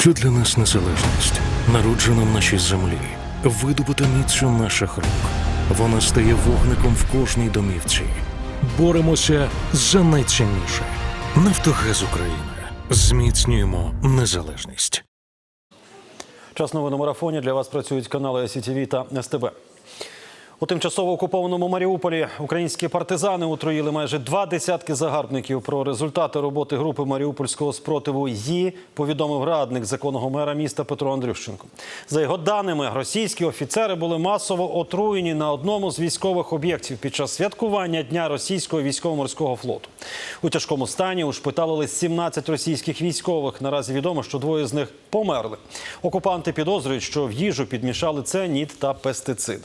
Що для нас незалежність? Народжена в нашій землі, видобута міцю наших рук. Вона стає вогником в кожній домівці. Боремося за найцінніше. Нафтогаз України. Зміцнюємо незалежність. Час новин у марафоні для вас працюють канали СІТВ та СТБ. У тимчасово окупованому Маріуполі українські партизани отруїли майже два десятки загарбників. Про результати роботи групи маріупольського спротиву ї повідомив радник законного мера міста Петро Андрющенко. За його даними, російські офіцери були масово отруєні на одному з військових об'єктів під час святкування дня російського військово-морського флоту. У тяжкому стані ушпиталили 17 російських військових. Наразі відомо, що двоє з них померли. Окупанти підозрюють, що в їжу підмішали цианіт та пестициди.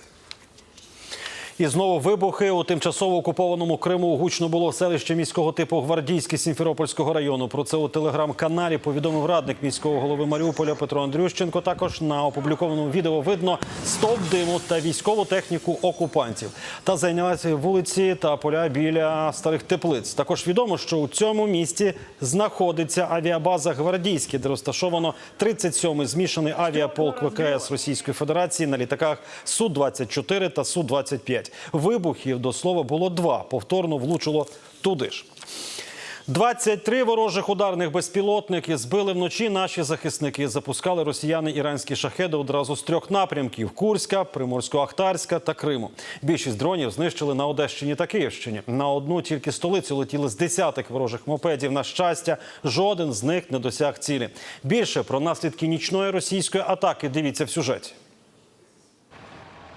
І знову вибухи у тимчасово окупованому Криму гучно було селище міського типу Гвардійське Сімферопольського району. Про це у телеграм-каналі повідомив радник міського голови Маріуполя Петро Андрющенко. Також на опублікованому відео видно стовп диму та військову техніку окупантів. Та зайнялися вулиці та поля біля старих теплиць. Також відомо, що у цьому місті знаходиться авіабаза Гвардійське, де розташовано 37-й змішаний авіаполк ВКС Російської Федерації на літаках Су 24 та Су 25 Вибухів до слова було два. Повторно влучило туди ж. 23 ворожих ударних безпілотники збили вночі наші захисники. Запускали росіяни іранські шахеди одразу з трьох напрямків: Курська, Приморсько-Ахтарська та Криму. Більшість дронів знищили на Одещині та Київщині. На одну тільки столицю летіли з десяток ворожих мопедів. На щастя, жоден з них не досяг цілі. Більше про наслідки нічної російської атаки дивіться в сюжеті.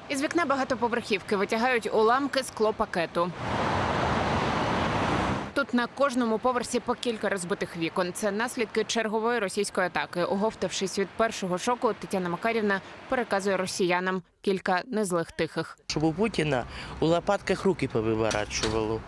Із вікна багатоповерхівки витягають уламки склопакету. Тут на кожному поверсі по кілька розбитих вікон. Це наслідки чергової російської атаки. Оговтавшись від першого шоку, Тетяна Макарівна переказує росіянам кілька незлих тихих. Щоб у Путіна у лопатках руки повиворачувало.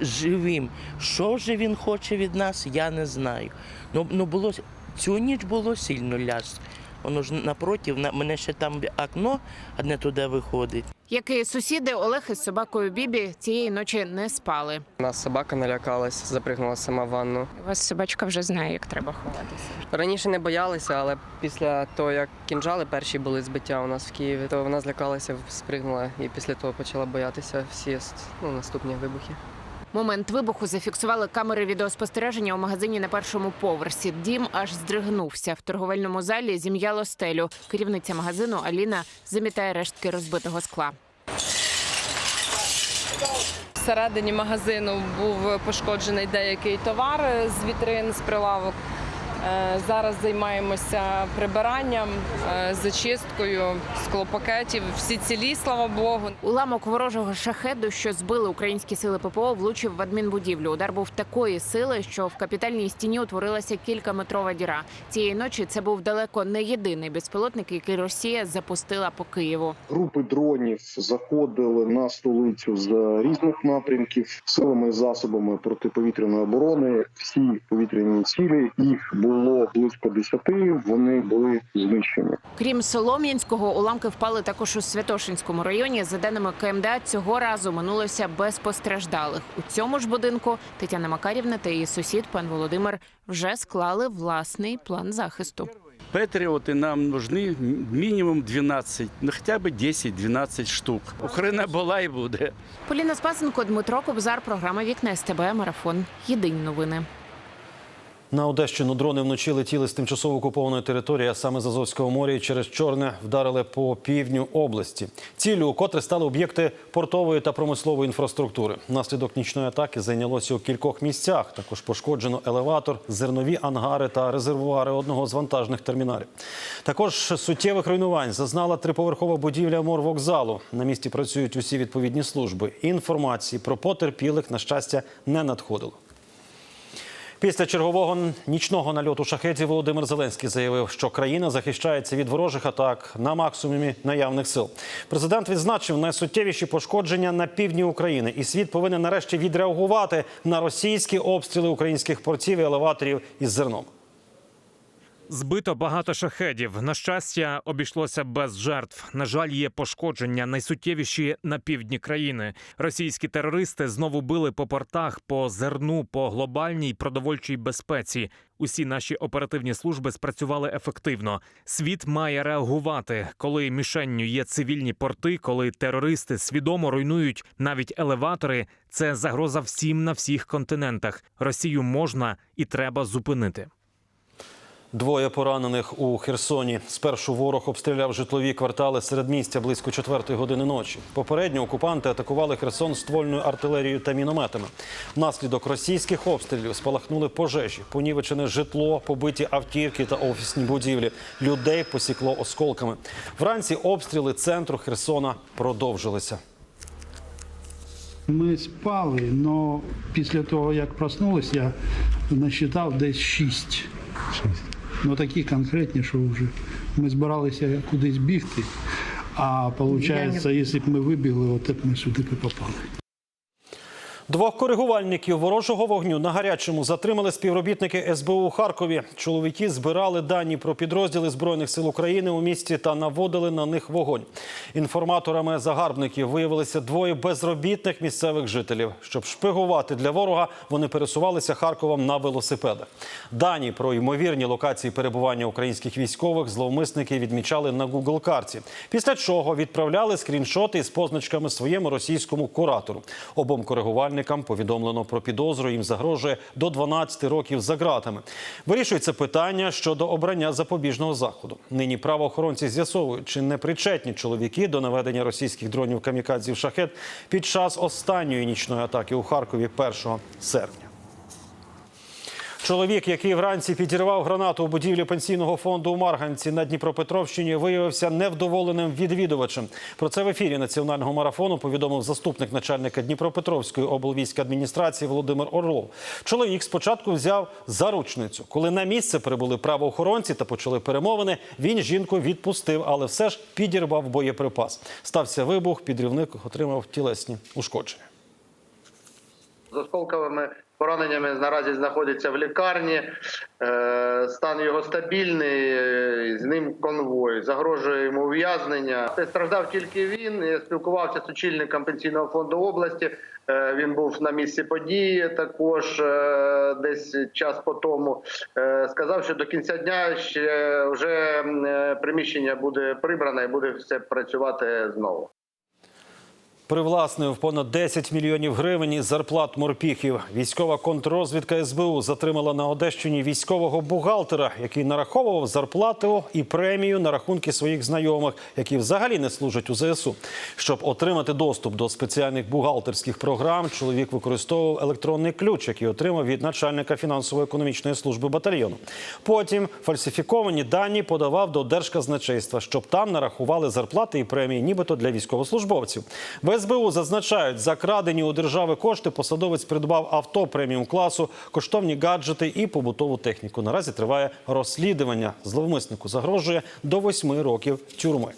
Живим. Що ж він хоче від нас, я не знаю. Ну, ну було, цю ніч було сильно ляс. Воно ж напротив, на мене ще там окно одне туди виходить. Як і сусіди, Олег із собакою Бібі цієї ночі не спали. У нас собака налякалась, запригнула сама в ванну. У вас собачка вже знає, як треба ховатися. Раніше не боялися, але після того, як кінжали перші були збиття у нас в Києві, то вона злякалася, спригнула і після того почала боятися всі ну, наступні вибухи. Момент вибуху зафіксували камери відеоспостереження у магазині на першому поверсі. Дім аж здригнувся. В торговельному залі зім'яло стелю. Керівниця магазину Аліна замітає рештки розбитого скла. Всередині магазину був пошкоджений деякий товар з вітрин, з прилавок. Е, Зараз займаємося прибиранням, е, зачисткою склопакетів. Всі цілі, слава Богу. Уламок ворожого шахеду, що збили українські сили ППО, влучив в адмінбудівлю. Удар був такої сили, що в капітальній стіні утворилася кількаметрова діра. Цієї ночі це був далеко не єдиний безпілотник, який Росія запустила по Києву. Групи дронів заходили на столицю з різних напрямків силами і засобами протиповітряної оборони. Всі повітряні цілі їх було близько десяти. Вони були знищені. Крім Солом'янського, уламки впали також у Святошинському районі. За даними КМДА, цього разу минулося без постраждалих. У цьому ж будинку Тетяна Макарівна та її сусід пан Володимир вже склали власний план захисту. Патриоты нам нужны минимум 12, ну хотя бы 10-12 штук. Україна була і буде. Поліна Спасенко, Дмитро Кобзар, програма Вікна СТБ Марафон. Єдині новини. На Одещину дрони вночі летіли з тимчасово окупованої території, а саме з Азовського моря і через Чорне вдарили по півдню області. Ціллю, котре стали об'єкти портової та промислової інфраструктури. Наслідок нічної атаки зайнялося у кількох місцях. Також пошкоджено елеватор, зернові ангари та резервуари одного з вантажних терміналів. Також суттєвих руйнувань зазнала триповерхова будівля морвокзалу. На місці працюють усі відповідні служби. Інформації про потерпілих, на щастя, не надходило. Після чергового нічного нальоту шахетів Володимир Зеленський заявив, що країна захищається від ворожих атак на максимумі наявних сил. Президент відзначив найсуттєвіші пошкодження на півдні України, і світ повинен нарешті відреагувати на російські обстріли українських портів і елеваторів із зерном. Збито багато шахедів. На щастя, обійшлося без жертв. На жаль, є пошкодження найсуттєвіші на півдні країни. Російські терористи знову били по портах, по зерну, по глобальній продовольчій безпеці. Усі наші оперативні служби спрацювали ефективно. Світ має реагувати, коли мішенню є цивільні порти, коли терористи свідомо руйнують навіть елеватори. Це загроза всім на всіх континентах. Росію можна і треба зупинити. Двоє поранених у Херсоні. Спершу ворог обстріляв житлові квартали середмістя близько четвертої години ночі. Попередньо окупанти атакували Херсон ствольною артилерією та мінометами. Внаслідок російських обстрілів спалахнули пожежі, понівечене житло, побиті автівки та офісні будівлі. Людей посікло осколками. Вранці обстріли центру Херсона продовжилися. Ми спали, але після того, як проснулись, я насчитав десь шість. Ну такі конкретні, що вже ми збиралися кудись бігти. А виходить, якщо б ми вибігли, от так ми сюди і попали. Двох коригувальників ворожого вогню на гарячому затримали співробітники СБУ у Харкові. Чоловіки збирали дані про підрозділи збройних сил України у місті та наводили на них вогонь. Інформаторами загарбників виявилися двоє безробітних місцевих жителів. Щоб шпигувати для ворога, вони пересувалися Харковом на велосипедах. Дані про ймовірні локації перебування українських військових зловмисники відмічали на Google карті. Після чого відправляли скріншоти з позначками своєму російському куратору. Обом коригувальникам повідомлено про підозру. Їм загрожує до 12 років за ґратами. Вирішується питання щодо обрання запобіжного заходу. Нині правоохоронці з'ясовують, чи не причетні чоловіки до наведення російських дронів камікадзів шахет під час останньої нічної атаки у Харкові 1 серпня. Чоловік, який вранці підірвав гранату у будівлі пенсійного фонду у Марганці на Дніпропетровщині, виявився невдоволеним відвідувачем. Про це в ефірі національного марафону повідомив заступник начальника Дніпропетровської облвійськадміністрації Володимир Орлов. Чоловік спочатку взяв заручницю. Коли на місце прибули правоохоронці та почали перемовини, він жінку відпустив, але все ж підірвав боєприпас. Стався вибух, підривник отримав тілесні ушкодження. З осколковими пораненнями наразі знаходиться в лікарні. Е, Стан його стабільний, е, з ним конвой. Загрожує йому ув'язнення. Це страждав тільки він. Я спілкувався з очільником пенсійного фонду області. Е, Він був на місці події. Також е, десь час по тому Е, сказав, що до кінця дня ще вже е, приміщення буде прибране і буде все працювати знову. Привласнив понад 10 мільйонів гривень із зарплат морпіхів. Військова контррозвідка СБУ затримала на Одещині військового бухгалтера, який нараховував зарплату і премію на рахунки своїх знайомих, які взагалі не служать у ЗСУ. Щоб отримати доступ до спеціальних бухгалтерських програм, чоловік використовував електронний ключ, який отримав від начальника фінансово-економічної служби батальйону. Потім фальсифіковані дані подавав до держказначейства, щоб там нарахували зарплати і премії, нібито для військовослужбовців. В СБУ зазначають, за крадені у держави кошти посадовець придбав авто преміум класу, коштовні гаджети і побутову техніку. Наразі триває розслідування. Зловмиснику загрожує до восьми років тюрми.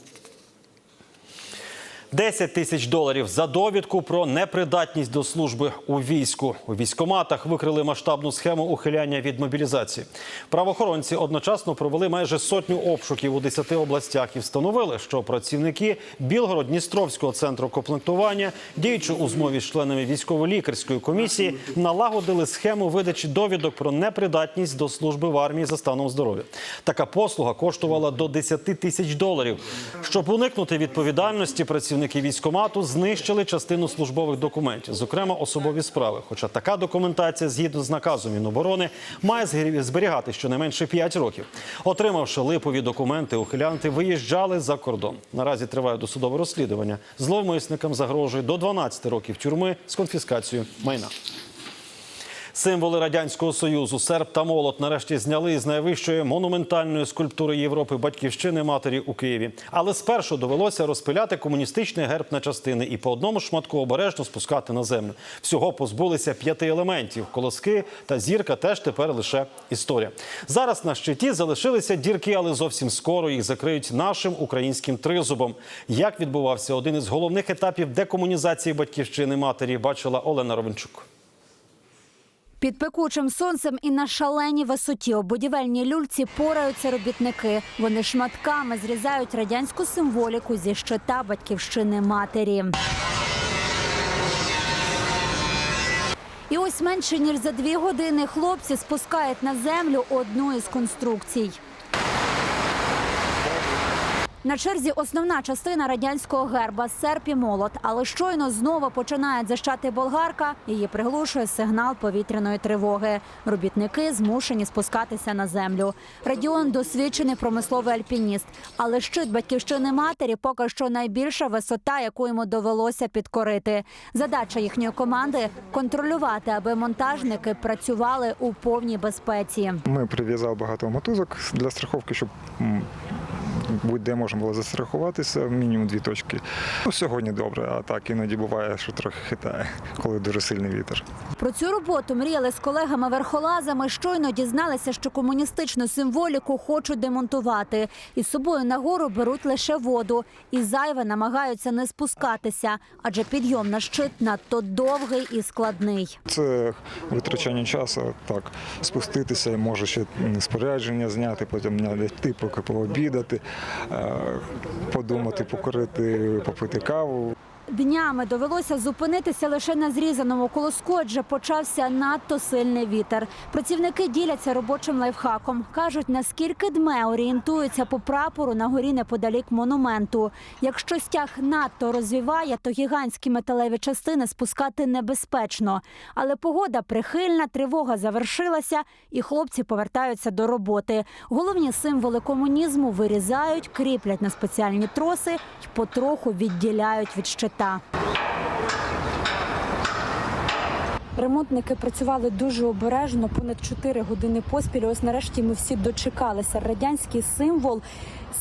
10 тисяч доларів за довідку про непридатність до служби у війську. У військоматах викрили масштабну схему ухиляння від мобілізації. Правоохоронці одночасно провели майже сотню обшуків у 10 областях і встановили, що працівники Білгород-Дністровського центру комплектування, діючи у змові з членами військово-лікарської комісії, налагодили схему видачі довідок про непридатність до служби в армії за станом здоров'я. Така послуга коштувала до 10 тисяч доларів. Щоб уникнути відповідальності, працівники військомату знищили частину службових документів, зокрема особові справи. Хоча така документація, згідно з наказом Міноборони, має зберігати щонайменше 5 років. Отримавши липові документи, ухилянти виїжджали за кордон. Наразі триває досудове розслідування. Зловмисникам загрожує до 12 років тюрми з конфіскацією майна. Символи радянського союзу, серп та молот нарешті зняли з найвищої монументальної скульптури Європи батьківщини матері у Києві. Але спершу довелося розпиляти комуністичний герб на частини і по одному шматку обережно спускати на землю. Всього позбулися п'яти елементів. Колоски та зірка теж тепер лише історія. Зараз на щиті залишилися дірки, але зовсім скоро їх закриють нашим українським тризубом. Як відбувався один із головних етапів декомунізації батьківщини матері, бачила Олена Ровенчук. Під пекучим сонцем і на шаленій висоті у будівельній люльці пораються робітники. Вони шматками зрізають радянську символіку зі щита батьківщини матері. І ось менше ніж за дві години хлопці спускають на землю одну із конструкцій. На черзі основна частина радянського герба серп і молот. Але щойно знову починають защати болгарка. Її приглушує сигнал повітряної тривоги. Робітники змушені спускатися на землю. Радіон досвідчений промисловий альпініст. Але щит батьківщини матері поки що найбільша висота, яку йому довелося підкорити. Задача їхньої команди контролювати, аби монтажники працювали у повній безпеці. Ми прив'язали багато мотузок для страховки, щоб будь-де можна було застрахуватися, мінімум дві точки. Ну, сьогодні добре, а так іноді буває, що трохи хитає, коли дуже сильний вітер. Про цю роботу мріяли з колегами-верхолазами. Щойно дізналися, що комуністичну символіку хочуть демонтувати. І з собою нагору беруть лише воду. І зайве намагаються не спускатися, адже підйом на щит надто довгий і складний. Це витрачання часу, так, спуститися, може ще спорядження зняти, потім поки пообідати, е, подумати, покорити, попити каву. Днями довелося зупинитися лише на зрізаному колоску, адже почався надто сильний вітер. Працівники діляться робочим лайфхаком. кажуть, наскільки дме орієнтуються по прапору на горі неподалік монументу. Якщо стяг надто розвіває, то гігантські металеві частини спускати небезпечно. Але погода прихильна, тривога завершилася, і хлопці повертаються до роботи. Головні символи комунізму вирізають, кріплять на спеціальні троси і потроху відділяють від щита. Ремонтники працювали дуже обережно, понад 4 години поспіль. Ось нарешті ми всі дочекалися. Радянський символ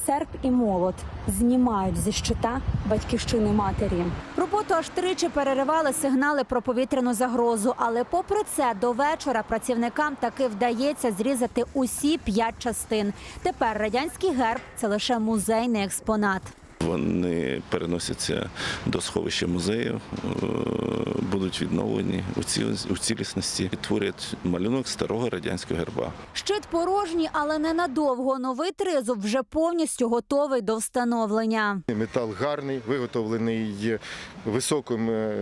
серп і молот знімають зі щита батьківщини матері. Роботу аж тричі переривали сигнали про повітряну загрозу. Але попри це, до вечора працівникам таки вдається зрізати усі п'ять частин. Тепер радянський герб це лише музейний експонат. Вони переносяться до сховища музею, е, будуть відновлені у цілісності і творять малюнок старого радянського герба. Щит порожній, але ненадовго. Новий тризуб вже повністю готовий до встановлення. Метал гарний, виготовлений високими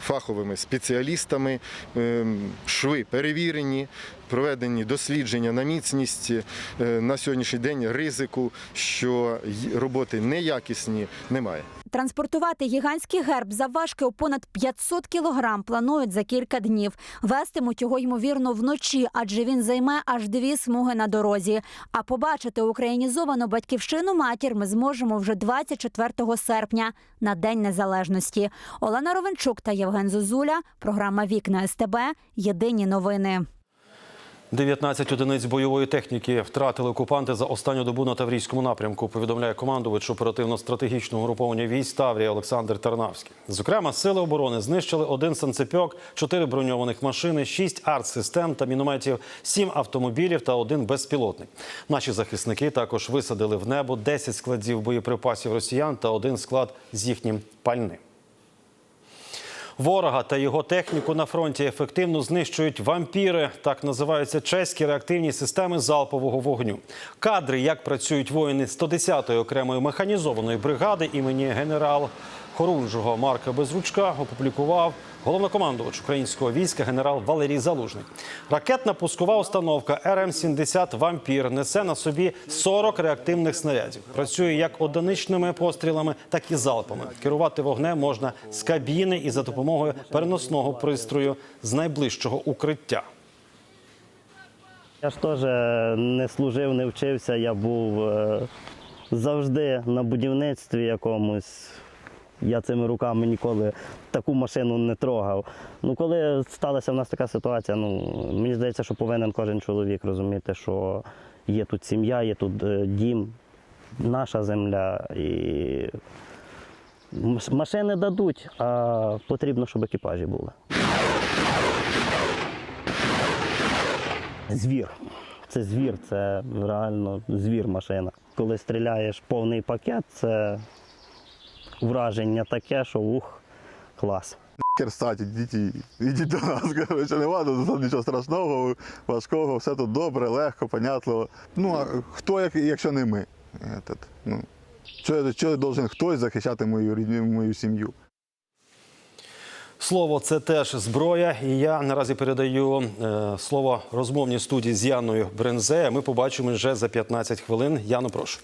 фаховими спеціалістами. Ем, Шви перевірені, проведені дослідження на міцність. Е, На сьогоднішній день ризику, що роботи неякісні, немає. Транспортувати гігантський герб завважки у понад 500 кілограм планують за кілька днів. Вестимуть його ймовірно вночі, адже він займе аж дві смуги на дорозі. А побачити українізовану батьківщину матір ми зможемо вже 24 серпня на День Незалежності. Олена Ровенчук та Євген Зозуля. Програма Вікна СТБ. Єдині новини. 19 одиниць бойової техніки втратили окупанти за останню добу на Таврійському напрямку. Повідомляє командувач оперативно-стратегічного угруповання військ Таврія Олександр Тарнавський. Зокрема, сили оборони знищили один санцепьок, чотири броньованих машини, шість артсистем та мінометів, сім автомобілів та один безпілотник. Наші захисники також висадили в небо 10 складів боєприпасів росіян та один склад з їхнім пальним. Ворога та його техніку на фронті ефективно знищують вампіри. Так називаються чеські реактивні системи залпового вогню. Кадри, як працюють воїни 110-ї окремої механізованої бригади імені генерал Хорунжого Марка Безручка, опублікував головнокомандувач українського війська генерал Валерій Залужний. Ракетна пускова установка РМ-70 Вампір несе на собі 40 реактивних снарядів. Працює як одиничними пострілами, так і залпами. Керувати вогнем можна з кабіни і за допомогою переносного пристрою з найближчого укриття. Я ж теж не служив, не вчився. Я був е, завжди на будівництві якомусь. Я цими руками ніколи таку машину не трогав. Ну, коли сталася в нас така ситуація, ну мені здається, що повинен кожен чоловік розуміти, що є тут сім'я, є тут е, дім, наша земля. І машини дадуть, а потрібно, щоб екіпажі були. Звір. Це звір, це реально звір машина. Коли стріляєш повний пакет, це враження таке, що ух, клас. хер стать, ідіть, ідіть до нас. Коротше, нема тут нічого страшного, важкого, все тут добре, легко, понятливо. Ну, а хто, як, якщо не ми? Этот, ну, що, що должен хтось захищати мою, рідню- мою сім'ю? Слово це теж зброя. І я наразі передаю е, слово розмовній студії з Яною Брензе. Ми побачимо вже за 15 хвилин. Яно, прошу.